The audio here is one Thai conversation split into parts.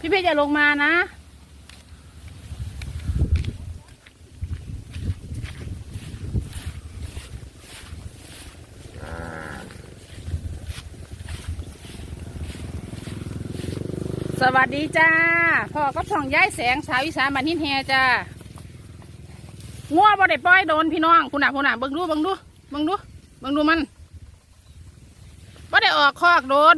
พี่เพี่อย่าลงมานะ สวัสดีจ้าพ่อก็ส่องย้ายแสงสาวอีสานบันทินแฮจ้างัวบ่ได้ปล่อยโดนพี่น้องคุณน่ะคุณน่ะเบิ่งดูเบิ่งดูเบิ่งดูเบิ่งดูมันบ่ได้ออกคอกโดน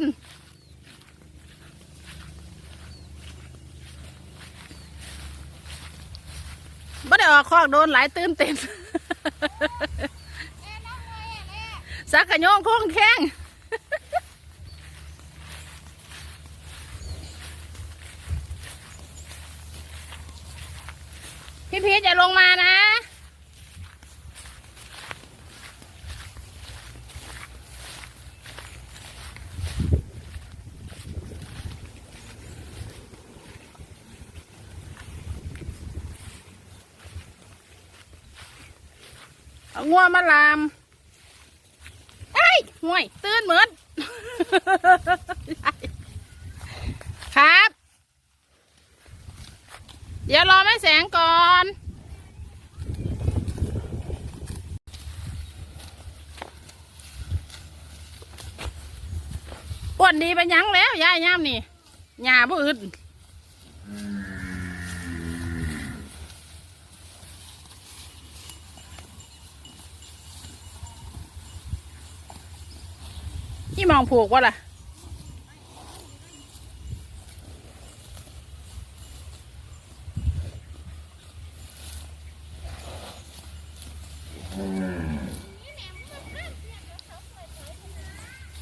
บ่ได้ ออกคอกโดนหลายตื่นเต้นสักกระโยงโค้งแข้งพี่พีชอย่าลงมานะ เอางัวมาลามเอ้ยห่วย ตื่นเหมือนครับ เดี๋ยวรอแม่แสงก่อนอ้วนดีไปยังแล้วยายย่ามนี่หญ้าบ่อึด นี่มองผูกวะล่ะ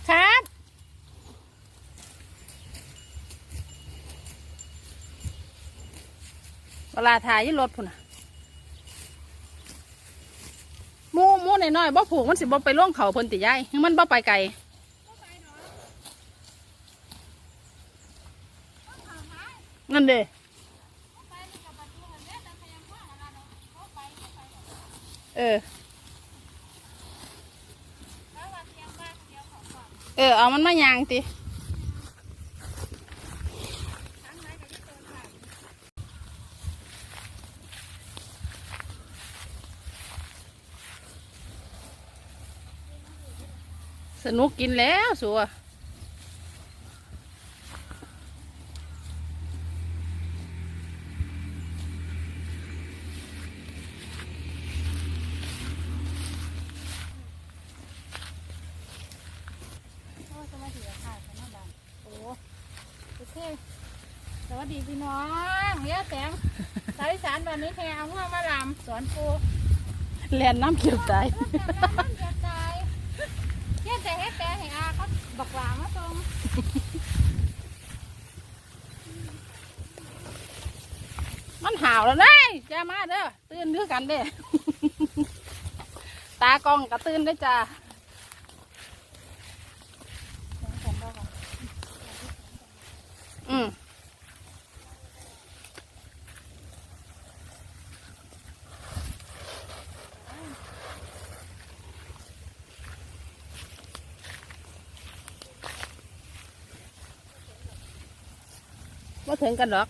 ครับ เวลาถ่ายอยี่รถพุ่นน่ะหมูหมูน้อยๆบ่ผูกมันสิบ่ไปล่วงเขาเพิ่นติยายมันบ่ไปไกล นั่นเด้เออ เออ เอามันมายางติสนุกกินแล้วสัว โอเคสวัสดีพี่น้องเยอะแสงสายสารวันนี้แทเอาหัวมาลำสอนปูแลนน้ำเขียวใจเนี่ยแต่ให้แต่ให้อาเขาบอกหลามาตรงมันห่าวแล้วนะจ้ามาเด้อตื่นด้วยกันเด้ตากล้องกระตื่นด้วยจ้าอืม ว่าถึงกันหรอก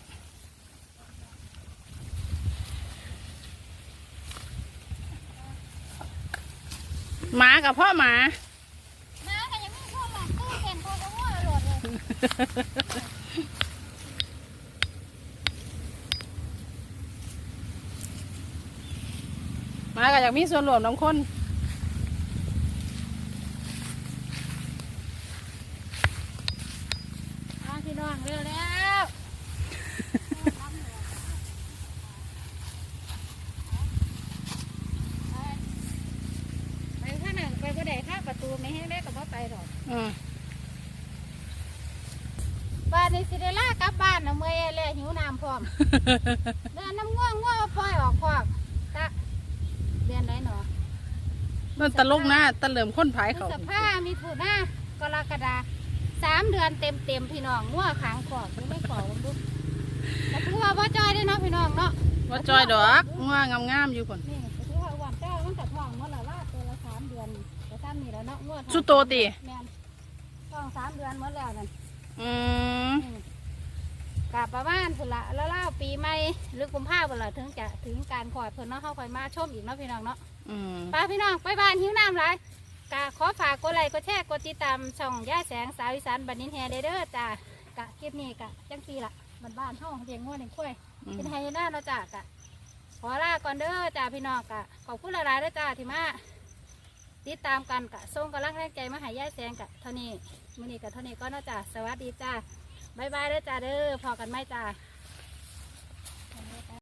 หมากับพ่อหมาน้าก็ยังไม่ชอบหลังตู้เต็นพอจะมั่วหลดเลยหมาก็อยากมีส่วนรวมน้ำคน อาพี่น้องเร็วแล้ว ไปข้าง หนึ่งไปก็ได้ข้างประตูไม่ให้ได้กับว่าไปหรอกอืมบ้านในสิเดล่ากลับบ้านนะเมื่อยแล้วหิวน้ำพร้อม เดินน้ำง่วงง่วงมาปล่อยออกพอกตะเดือนไหนหนอนั่นตะลกหน้าตะเหลิมค้นผายมีเขาสภามีถุนากรกฎาสามเดือนเต็มเต็มๆพี่น้องง่วงขางขอกหรือไม่ขอกมันดูแต่ถือว่าพ่อจอยได้เนาะพี่น้องเนาะว่าจอยดอกง่วงงามๆอยู่คนนี่ ซ้ำนี่แล้วเนาะง่วงสุโตติแม่นท้องสามเดือนเมื่อแล้วนั่นอืมกะกับประมาณพุ่นละแล้วเล่าปีใหม่หรือกุมภาพันธ์ละถึงจะถึงการขอดเพิ่นเนาะเข้าคอยมาชมอีกเนาะพี่น้องเนาะอืมไปพี่น้องไปบ้านหิวน้ำหลายกะขอฝากกดไลค์กดแชร์กดติดตามช่องย่าแสงสาวอีสานบันนินแฮเด้อเด้อจ้ากะคลิปนี้กะจังปีละบ้านบ้านๆเฮาเลี้ยงงัวเลี้ยงควายอืมเป็นไฮหน้าเนาะจ้ากะขอลาก่อนเด้อจ้าพี่น้องกะขอบคุณหลายๆเด้อจ้าที่มา ติดตามกันกะส่งกำลังแรงใจมาให้ยายแสงกะเท่านี้มื้อนี้กะเท่านี้ก็น่าจะสวัสดีจ้าบายบายเด้อจ้าเด้อพอกันไหมจ้า